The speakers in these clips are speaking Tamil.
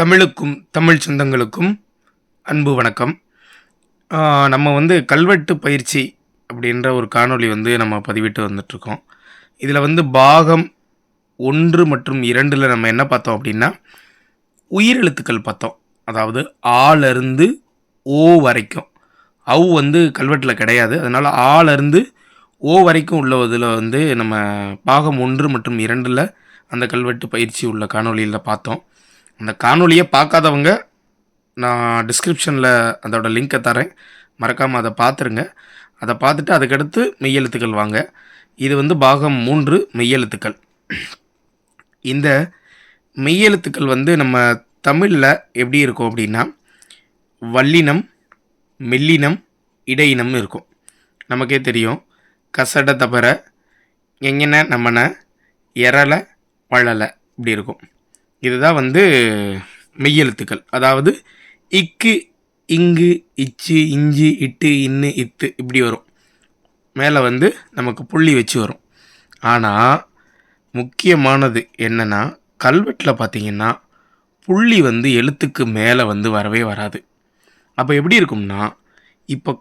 தமிழுக்கும் தமிழ் சொந்தங்களுக்கும் அன்பு வணக்கம். நம்ம வந்து கல்வெட்டு பயிற்சி அப்படின்ற ஒரு காணொளி வந்து நம்ம பதிவிட்டு வந்துட்ருக்கோம். இதில் வந்து பாகம் ஒன்று மற்றும் இரண்டில் நம்ம என்ன பார்த்தோம் அப்படின்னா உயிரெழுத்துக்கள் பார்த்தோம். அதாவது ஆலருந்து ஓ வரைக்கும். அவு வந்து கல்வெட்டில் கிடையாது. அதனால் ஆலருந்து ஓ வரைக்கும் உள்ளதில் வந்து நம்ம பாகம் ஒன்று மற்றும் இரண்டில் அந்த கல்வெட்டு பயிற்சி உள்ள காணொளியில் பார்த்தோம். அந்த காணொலியை பார்க்காதவங்க நான் டிஸ்கிரிப்ஷனில் அதோட லிங்க்கை தரேன். மறக்காமல் அதை பார்த்துருங்க. அதை பார்த்துட்டு அதுக்கடுத்து மெய்யெழுத்துக்கள் வாங்க. இது வந்து பாகம் மூன்று மெய்யெழுத்துக்கள் இந்த மெய்யெழுத்துக்கள் வந்து நம்ம தமிழில் எப்படி இருக்கும் அப்படின்னா வல்லினம் மெல்லினம் இடையினம்னு இருக்கும். நமக்கே தெரியும். கசட தபர எங்கன நம்மன எரலை வளலை இப்படி இருக்கும். இதுதான் வந்து மெய்யெழுத்துக்கள். அதாவது இக்கு இங்கு இச்சு இஞ்சி இட்டு இன்னு இத்து இப்படி வரும். மேலே வந்து நமக்கு புள்ளி வச்சு வரும். ஆனால் முக்கியமானது என்னென்னா கல்வெட்டில் பார்த்தீங்கன்னா புள்ளி வந்து எழுத்துக்கு மேலே வந்து வரவே வராது. அப்போ எப்படி இருக்கும்னா இப்போ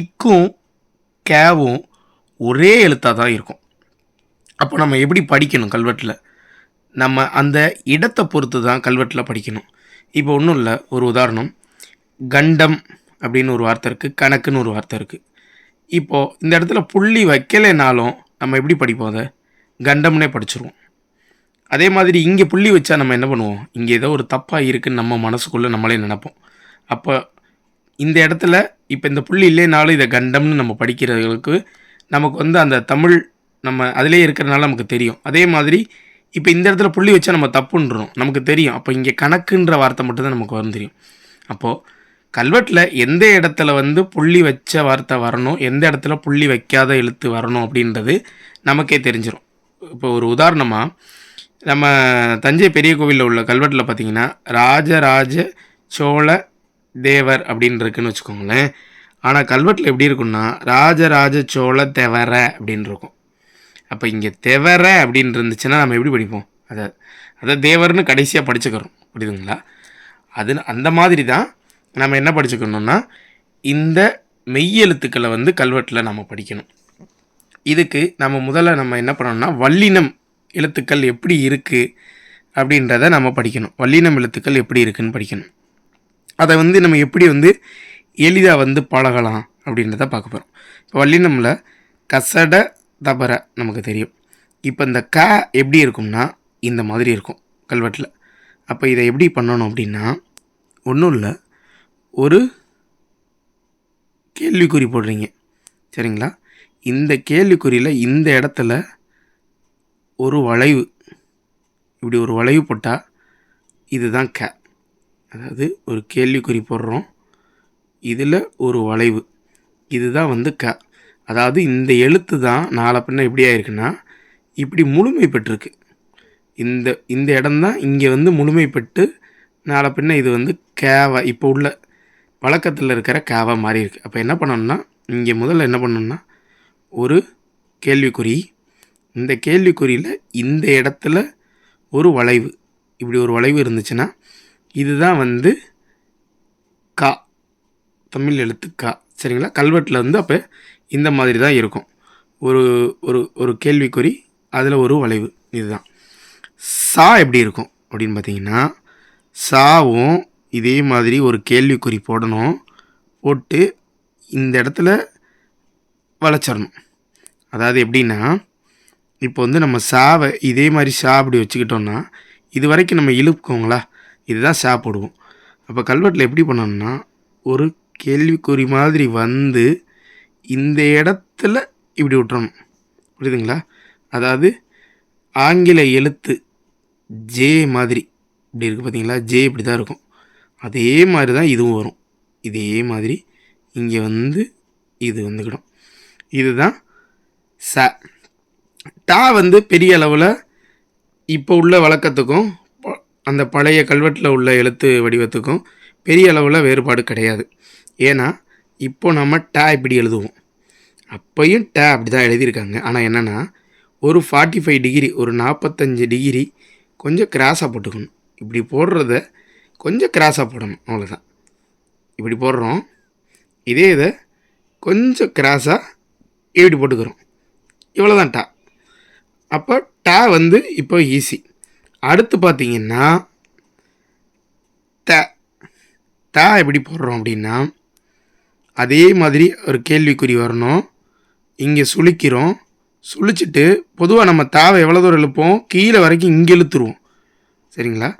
இக்கும் கேவும் ஒரே எழுத்தாக தான் இருக்கும். அப்போ நம்ம எப்படி படிக்கணும் கல்வெட்டில்? நம்ம அந்த இடத்தை பொறுத்து தான் கல்வெட்டில் படிக்கணும். இப்போ ஒன்றும் இல்லை ஒரு உதாரணம். கண்டம் அப்படின்னு ஒரு வார்த்தை இருக்குது கணக்குன்னு ஒரு வார்த்தை இருக்குது இப்போது இந்த இடத்துல புள்ளி வைக்கலைனாலும் நம்ம எப்படி படிப்போம் அதை? கண்டம்னே படிச்சிருவோம். அதே மாதிரி இங்கே புள்ளி வச்சா நம்ம என்ன பண்ணுவோம்? இங்கே ஏதோ ஒரு தப்பாக இருக்குன்னு நம்ம மனசுக்குள்ளே நம்மளே நினைப்போம். அப்போ இந்த இடத்துல இப்போ இந்த புள்ளி இல்லைனாலும் இதை கண்டம்னு நம்ம படிக்கிறவங்களுக்கு நமக்கு வந்து அந்த தமிழ் நம்ம அதிலே இருக்கிறனால நமக்கு தெரியும். அதே மாதிரி இப்போ இந்த இடத்துல புள்ளி வச்சா நம்ம தப்புன்றோம். நமக்கு தெரியும். அப்போ இங்கே கணக்குன்ற வார்த்தை மட்டும்தான் நமக்கு வரும் தெரியும். அப்போது கல்வெட்டில் எந்த இடத்துல வந்து புள்ளி வச்ச வார்த்தை வரணும் எந்த இடத்துல புள்ளி வைக்காத எழுத்து வரணும் அப்படின்றது நமக்கே தெரிஞ்சிடும் இப்போ ஒரு உதாரணமாக நம்ம தஞ்சை பெரிய கோவிலில் உள்ள கல்வெட்டில் பார்த்தீங்கன்னா ராஜராஜ சோழ தேவர் அப்படின்னு இருக்குன்னு வச்சுக்கோங்களேன். ஆனால் கல்வெட்டில் எப்படி இருக்குன்னா ராஜராஜ சோழ தெவர அப்படின்னு இருக்கும். அப்போ இங்கே தெவர அப்படின்னு இருந்துச்சுன்னா நம்ம எப்படி படிப்போம்? அதை அதை தேவர்னு கடைசியாக படிச்சுக்கிறோம். புரியுதுங்களா? அது அந்த மாதிரி தான் நம்ம என்ன படிச்சுக்கணும்னா இந்த மெய்யெழுத்துக்களை வந்து கல்வெட்டில் நம்ம படிக்கணும். இதுக்கு நம்ம முதல்ல நம்ம என்ன பண்ணணும்னா வல்லினம் எழுத்துக்கள் எப்படி இருக்குது அப்படின்றத நம்ம படிக்கணும். வல்லினம் எழுத்துக்கள் எப்படி இருக்குதுன்னு படிக்கணும். அதை வந்து நம்ம எப்படி வந்து எளிதாக வந்து பழகலாம் அப்படின்றத பார்க்க போகிறோம் இப்போ வல்லினமில் கசட தபர நமக்கு தெரியும். இப்போ இந்த க எப்படி இருக்கும்னா இந்த மாதிரி இருக்கும் கல்வெட்டில். அப்போ இதை எப்படி பண்ணணும் அப்படின்னா ஒன்றும் இல்லை. ஒரு கேள்விக்குறி போடுறீங்க. சரிங்களா? இந்த கேள்விக்குறியில் இந்த இடத்துல ஒரு வளைவு இப்படி ஒரு வளைவு போட்டால் இதுதான் க. அதாவது ஒரு கேள்விக்குறி போடுறோம். இதில் ஒரு வளைவு. இதுதான் வந்து க. அதாவது இந்த எழுத்து தான் நாளை பின்ன எப்படி ஆயிருக்குன்னா இப்படி முழுமை பெற்றிருக்கு. இந்த இந்த இடம்தான் இங்கே வந்து முழுமை பெற்று நாளை பின்ன இது வந்து கேவா இப்போ உள்ள வழக்கத்தில் இருக்கிற கேவா மாறி இருக்குது அப்போ என்ன பண்ணணும்னா இங்கே முதல்ல என்ன பண்ணணும்னா ஒரு கேள்விக்குறி. இந்த கேள்விக்குறியில் இந்த இடத்துல ஒரு வளைவு இப்படி ஒரு வளைவு இருந்துச்சுன்னா இதுதான் வந்து கா தமிழ் எழுத்து கா சரிங்களா? கல்வெட்டில் வந்து அப்போ இந்த மாதிரி தான் இருக்கும். ஒரு ஒரு ஒரு கேள்விக்குறி அதில் ஒரு வளைவு. இதுதான். சா எப்படி இருக்கும்? அப்படின்னு பார்த்தீங்கன்னா சாவும் இதே மாதிரி ஒரு கேள்விக்குறி போடணும். போட்டு இந்த இடத்துல வளைச்சிடணும். அதாவது எப்படின்னா இப்போ வந்து நம்ம சாவை இதே மாதிரி சா அப்படி வச்சுக்கிட்டோம்னா இது வரைக்கும் நம்ம இழுப்புக்கோங்களா இதுதான் சா போடுவோம். அப்போ கல்வெட்டில் எப்படி பண்ணணும்னா ஒரு கேள்விக்குறி மாதிரி வந்து இந்த இடத்துல இப்படி விட்டுறணும். புரியுதுங்களா? அதாவது ஆங்கில எழுத்து ஜே மாதிரி இப்படி இருக்குது பார்த்தீங்களா ஜே இப்படி தான் இருக்கும். அதே மாதிரி தான் இதுவும் வரும். இதே மாதிரி இங்கே வந்து இது வந்துக்கிடும். இதுதான் ச. டா வந்து பெரிய அளவில் இப்போ உள்ள வழக்கத்துக்கும் அந்த பழைய கல்வெட்டில் உள்ள எழுத்து வடிவத்துக்கும் பெரிய அளவில் வேறுபாடு கிடையாது. ஏன்னா இப்போ நம்ம டா இப்படி எழுதுவோம். அப்பையும் டே அப்படி தான் எழுதியிருக்காங்க. ஆனால் என்னென்னா ஒரு ஃபார்ட்டி ஃபைவ் டிகிரி ஒரு நாற்பத்தஞ்சு டிகிரி கொஞ்சம் கிராஸாக போட்டுக்கணும். இப்படி போடுறத கொஞ்சம் கிராஸாக போடணும். அவ்வளோதான் இப்படி போடுறோம். இதே இதை கொஞ்சம் கிராஸாக இப்படி போட்டுக்கிறோம். இவ்வளோ தான் டா. அப்போ டா வந்து இப்போ ஈஸி அடுத்து பார்த்திங்கன்னா த. த எப்படி போடுறோம் அப்படின்னா அதே மாதிரி ஒரு கேள்விக்குறி வரணும். இங்கே சுழிக்கிறோம் சுழிச்சிட்டு பொதுவாக நம்ம தாவை எவ்வளோ தூரம் இழுப்போம்? கீழே வரைக்கும் இங்கே இழுத்துருவோம். சரிங்களா?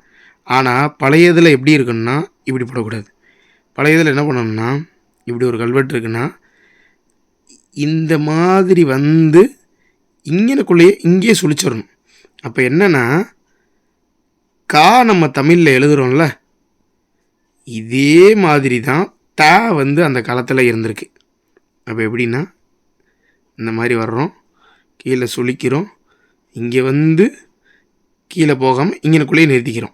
ஆனால் பழையதில் எப்படி இருக்குன்னா இப்படி போடக்கூடாது. பழையதில் என்ன பண்ணணும்னா இப்படி ஒரு கல்வெட்டு இருக்குன்னா இந்த மாதிரி வந்து இங்கனக்குள்ளேயே இங்கேயே சுழிச்சிடணும் அப்போ என்னென்னா கா நம்ம தமிழில் எழுதுகிறோம்ல இதே மாதிரி தான் த வந்து அந்த காலத்தில் இருந்திருக்கு. அப்போ எப்படின்னா இந்த மாதிரி வர்றோம் கீழே சுழிக்கிறோம் இங்கே வந்து கீழே போகாமல் இங்கனக்குள்ளேயே நிறுத்திக்கிறோம்.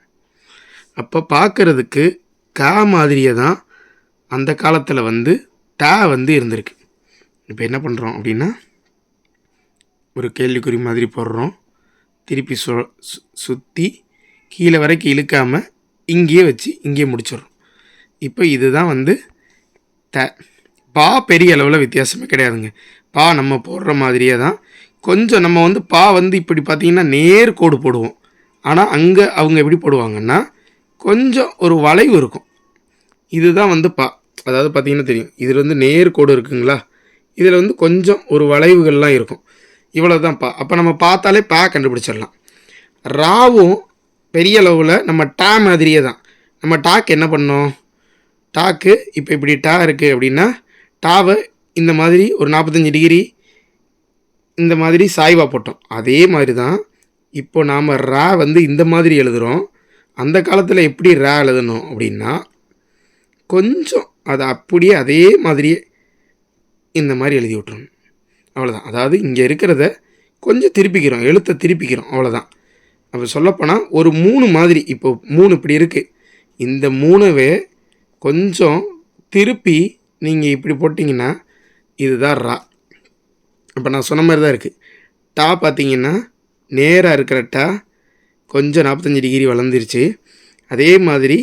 அப்போ பார்க்குறதுக்கு கா மாதிரியே தான் அந்த காலத்தில் வந்து ட வந்து இருந்திருக்கு. இப்போ என்ன பண்ணுறோம் அப்படின்னா ஒரு கேள்விக்குறி மாதிரி போடுறோம். திருப்பி சு சு- சுற்றி கீழே வரைக்கும் இழுக்காமல் இங்கேயே வச்சு இங்கேயே முடிச்சிடுறோம். இப்போ இதுதான் வந்து த பா பெரிய அளவில் வித்தியாசமே கிடையாதுங்க. பா நம்ம போடுற மாதிரியே தான். கொஞ்சம் நம்ம வந்து பா வந்து இப்படி பார்த்தீங்கன்னா நேர் கோடு போடுவோம். ஆனால் அங்கே அவங்க எப்படி போடுவாங்கன்னா கொஞ்சம் ஒரு வளைவு இருக்கும். இதுதான் வந்து பா. அதாவது பார்த்திங்கன்னா தெரியும். இதில் வந்து நேர் கோடு இருக்குங்களா? இதில் வந்து கொஞ்சம் ஒரு வளைவுகள்லாம் இருக்கும். இவ்வளோ தான் பா. அப்போ நம்ம பார்த்தாலே பா கண்டுபிடிச்சிடலாம். ராவும் பெரிய அளவில் நம்ம டா மாதிரியே தான். நம்ம டாக்கு என்ன பண்ணோம்? டாக்கு இப்போ இப்படி டா இருக்குது அப்படின்னா டாவை இந்த மாதிரி ஒரு நாற்பத்தஞ்சு டிகிரி இந்த மாதிரி சாய்வாக போட்டோம். அதே மாதிரி தான் இப்போ நாம் ரா வந்து இந்த மாதிரி எழுதுகிறோம் அந்த காலத்தில் எப்படி ரா எழுதணும் அப்படின்னா கொஞ்சம் அதை அப்படியே அதே மாதிரியே இந்த மாதிரி எழுதி விட்டுறணும். அவ்வளோதான் அதாவது இங்கே இருக்கிறத கொஞ்சம் திருப்பிக்கிறோம் எழுத்தை திருப்பிக்கிறோம் அவ்வளோதான் அப்போ சொல்லப்போனால் ஒரு மூணு மாதிரி இப்போ மூணு இப்படி இருக்குது இந்த மூணுவே கொஞ்சம் திருப்பி நீங்கள் இப்படி போட்டிங்கன்னா இதுதான் ரா. இப்போ நான் சொன்ன மாதிரி தான் இருக்குது டா பார்த்தீங்கன்னா நேராக இருக்கிற டா கொஞ்சம் நாற்பத்தஞ்சு டிகிரி வளர்ந்துருச்சு. அதே மாதிரி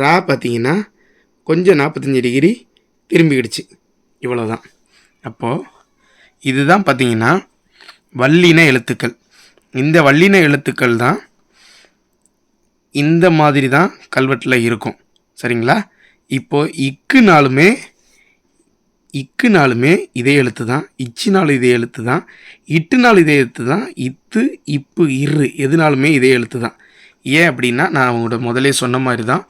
ரா பார்த்தீங்கன்னா கொஞ்சம் நாற்பத்தஞ்சு டிகிரி திரும்பிக்கிடுச்சு. இவ்வளோதான் அப்போது இதுதான் பார்த்தீங்கன்னா வல்லின எழுத்துக்கள். இந்த வல்லின எழுத்துக்கள் தான் இந்த மாதிரி தான் கல்வெட்டில் இருக்கும். சரிங்களா? இப்போது இக்குனாலுமே இக்குனாலுமே இதே எழுத்து தான் இச்சினாலும் இதே எழுத்து தான் இட்டுனாலும் இதே எழுத்து தான் இத்து இப்பு இரு எதுனாலுமே இதே எழுத்து தான் ஏன் அப்படின்னா நான் அவங்களோட முதலே சொன்ன மாதிரி தான்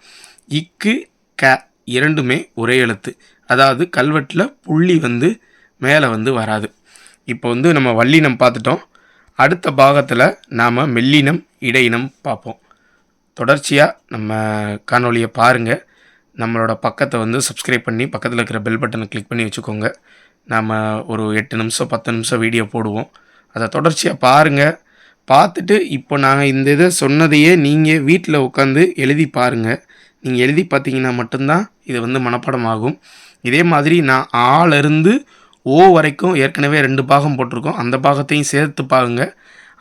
இக்கு க இரண்டுமே ஒரே எழுத்து. அதாவது கல்வெட்டில் புள்ளி வந்து மேலே வந்து வராது. இப்போ வந்து நம்ம வல்லினம் பார்த்துட்டோம். அடுத்த பாகத்தில் நாம் மெல்லினம் இடையினம் பார்ப்போம். தொடர்ச்சியாக நம்ம காணொளியை பாருங்கள் நம்மளோட பக்கத்தை வந்து சப்ஸ்கிரைப் பண்ணி பக்கத்தில் இருக்கிற பெல் பட்டனை கிளிக் பண்ணி வச்சுக்கோங்க. நாம் ஒரு எட்டு நிமிஷம் பத்து நிமிஷம் வீடியோ போடுவோம். அதை தொடர்ச்சியாக பாருங்கள் பார்த்துட்டு இப்போ நாங்கள் இந்த இதை சொன்னதையே நீங்கள் வீட்டில் உட்காந்து எழுதி பாருங்கள் நீங்கள் எழுதி பார்த்தீங்கன்னா மட்டும்தான் இது வந்து மனப்பாடம் ஆகும் இதே மாதிரி நான் ஆளிருந்து ஓ வரைக்கும் ஏற்கனவே ரெண்டு பாகம் போட்டிருக்கோம். அந்த பாகத்தையும் சேர்த்து பாருங்க.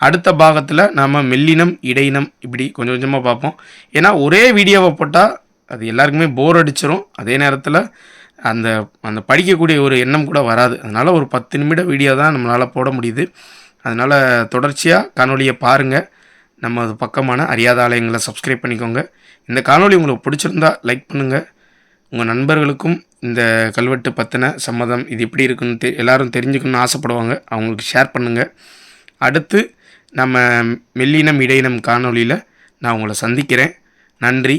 அடுத்த பாகத்தில் நாம் மெல்லினம் இடையினம் இப்படி கொஞ்சம் கொஞ்சமாக பார்ப்போம். ஏன்னா ஒரே வீடியோவை போட்டால் அது எல்லாருக்குமே போர் அடிச்சிடும் அதே நேரத்தில் அந்த அந்த படிக்கக்கூடிய ஒரு எண்ணம் கூட வராது. அதனால் ஒரு பத்து நிமிட வீடியோ தான் நம்மளால் போட முடியுது. அதனால் தொடர்ச்சியாக காணொலியை பாருங்கள் நம்ம அது பக்கமான அறியாத ஆலயங்களை சப்ஸ்கிரைப் பண்ணிக்கோங்க. இந்த காணொளி உங்களுக்கு பிடிச்சிருந்தா லைக் பண்ணுங்கள் உங்கள் நண்பர்களுக்கும் இந்த கல்வெட்டு பற்றின சம்மதம் இது எப்படி இருக்குன்னு தெ எல்லாரும் தெரிஞ்சுக்கணும்னு ஆசைப்படுவாங்க. அவங்களுக்கு ஷேர் பண்ணுங்கள் அடுத்து நம்ம மெல்லினம் இடையினம் காணொளியில் நான் உங்களை சந்திக்கிறேன். நன்றி.